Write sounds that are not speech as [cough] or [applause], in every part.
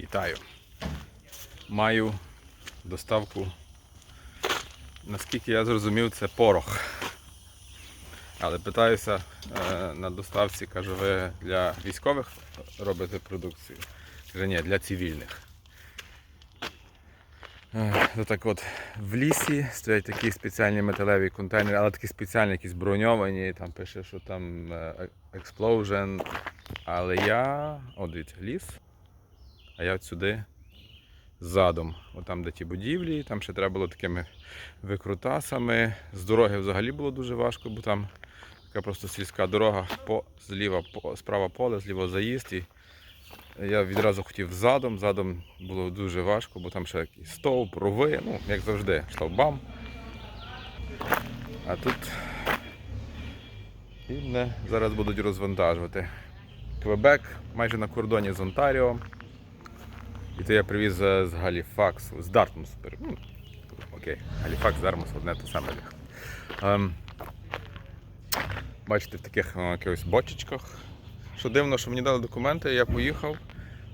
Вітаю. Маю доставку, наскільки я зрозумів, це порох. Але питаюся е, на доставці, кажу, ви для військових робите продукцію? Каже, ні, для цивільних. Е, так от в лісі стоять такі спеціальні металеві контейнери, але такі спеціальні, якісь броньовані, там пише, що там е, Explosion. Але я, от дивіться, ліс, а я от сюди задом. От там, де ті будівлі, там ще треба було такими викрутасами. З дороги взагалі було дуже важко, бо там така просто сільська дорога, по, зліва, по, справа поле, зліва заїзд. І я відразу хотів задом. Задом було дуже важко, бо там ще якийсь стовп, рови, ну, як завжди, шлагбам. А тут і мене зараз будуть розвантажувати. Квебек майже на кордоні з Онтаріо. І то я привіз з з Галіфаксу, з Дартмусу. пере- Ну, окей, Галіфакс, Дармус, одне те саме. Ем, бачите, в таких якихось бочечках. Що дивно, що мені дали документи, я поїхав,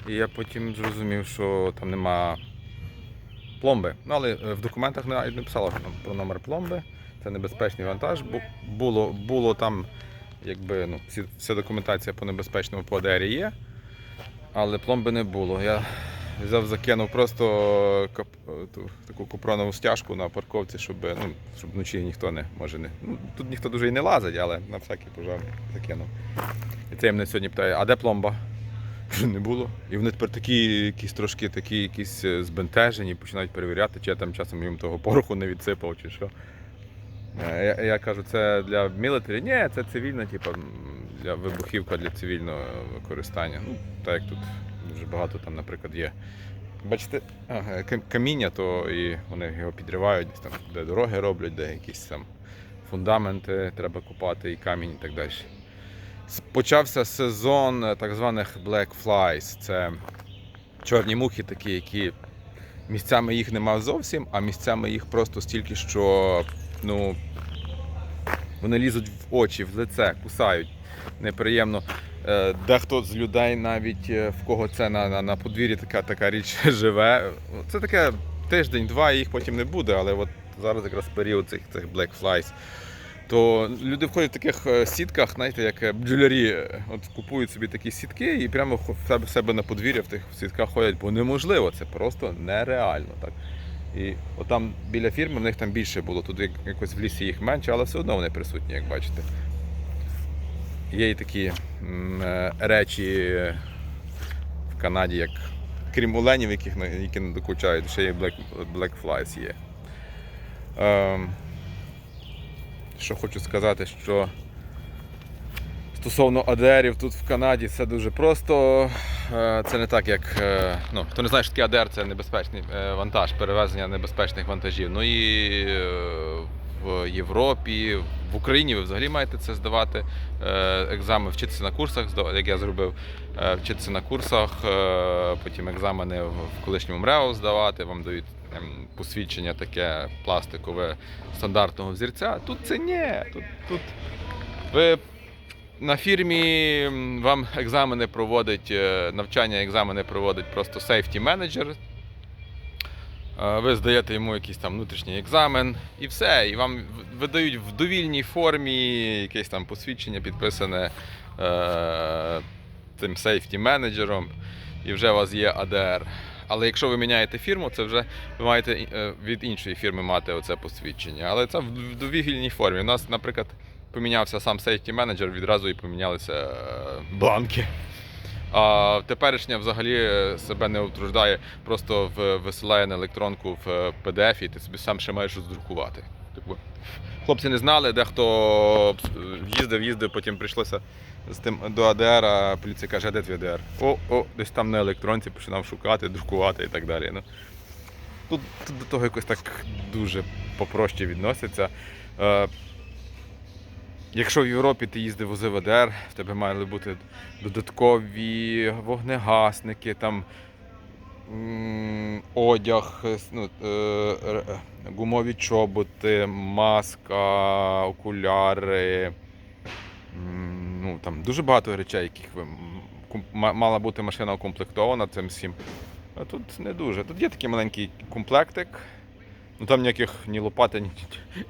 і я потім зрозумів, що там нема пломби. Ну, але е, в документах не, не писало про номер пломби. Це небезпечний вантаж. Бу- Було, було там, якби ну, вся документація по небезпечному по АДР є, але пломби не було. Я взяв, закинув просто кап- ту, таку купронову стяжку на парковці, щоб, ну, щоб вночі ніхто не може не. Ну, тут ніхто дуже і не лазить, але на всякий пожар закинув. І це мене сьогодні питає, а де пломба? [laughs] Не було. І вони тепер такі якісь трошки такі якісь е, збентежені, починають перевіряти, чи я там часом їм того пороху не відсипав, чи що. Е, Я, я кажу, це для мілітарі? Ні, це цивільна, типу, для вибухівка для цивільного використання. Ну, так як тут дуже багато там, наприклад, є. Бачите, каміння, то і вони його підривають, там, де дороги роблять, де якісь там фундаменти треба купати, і камінь і так далі. Почався сезон е, так званих Black Flies. Це чорні мухи такі, які місцями їх нема зовсім, а місцями їх просто стільки, що ну, вони лізуть в очі, в лице, кусають. Неприємно. Е, Дехто з людей, навіть е, в кого це на, на, на подвір'ї така, така річ [laughs] живе. Це таке тиждень-два, їх потім не буде, але от зараз якраз період цих, цих Black Flies. То люди входять в таких е, сітках, знаєте, як бджолярі, от купують собі такі сітки і прямо в себе, на подвір'я в тих сітках ходять, бо неможливо, це просто нереально. Так. І отам біля фірми в них там більше було, тут якось в лісі їх менше, але все одно вони присутні, як бачите. Є і такі е, речі в Канаді, як крім оленів, яких, які не докучають, ще є Black, Black Flies є. Ем, що хочу сказати, що стосовно АДРів тут в Канаді це дуже просто. Е, Це не так, як. е, Ну, хто не знає, що таке АДР, це небезпечний вантаж, перевезення небезпечних вантажів. Ну і в Європі, в Україні ви взагалі маєте це здавати. е, Екзамен вчитися на курсах, як я зробив, е, вчитися на курсах, е, потім екзамени в колишньому МРЕО здавати, вам дають ем, посвідчення таке пластикове стандартного взірця. Тут це ні. Тут, тут ви на фірмі вам екзамени проводить, навчання екзамени проводить просто сейфті менеджер. Ви здаєте йому якийсь там внутрішній екзамен і все. І вам видають в довільній формі якесь там посвідчення, підписане е, цим сейфті менеджером, і вже у вас є АДР. Але якщо ви міняєте фірму, це вже ви маєте е, від іншої фірми мати оце посвідчення. Але це в довільній формі. У нас, наприклад, помінявся сам сейфті менеджер, відразу і помінялися е, бланки. А теперішня взагалі е, себе не утруждає, просто висилає на електронку в е, PDF і ти собі сам ще маєш роздрукувати. Типу, хлопці не знали, дехто е, їздив, їздив, потім прийшлося з тим до АДР, а поліція каже, де твій АДР? О, о, десь там на електронці починав шукати, друкувати і так далі. Ну, тут, до того якось так дуже попроще відносяться. Якщо в Європі ти їздив возив АДР, в тебе мали бути додаткові вогнегасники, там одяг, ну, е, гумові чоботи, маска, окуляри. Ну, там дуже багато речей, яких ви мала бути машина укомплектована цим всім. А тут не дуже. Тут є такий маленький комплектик. Ну там ніяких ні лопати, ні,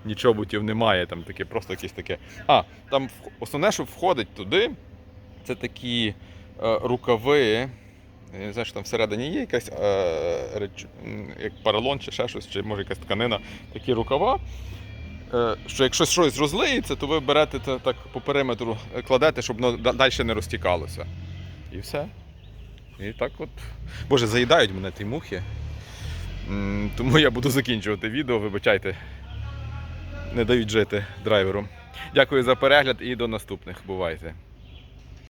ні чоботів немає. Там таке, просто якесь таке. А, там основне, що входить туди, це такі е, рукави. Я не знаю, що там всередині є якась е, реч... як поролон чи ще щось, чи може якась тканина, такі рукава. Е, що якщо щось розлиється, то ви берете це так по периметру, е, кладете, щоб воно далі не розтікалося. І все. І так от. Боже, заїдають мене ті мухи. Тому я буду закінчувати відео, вибачайте. Не дають жити драйверу. Дякую за перегляд і до наступних. Бувайте.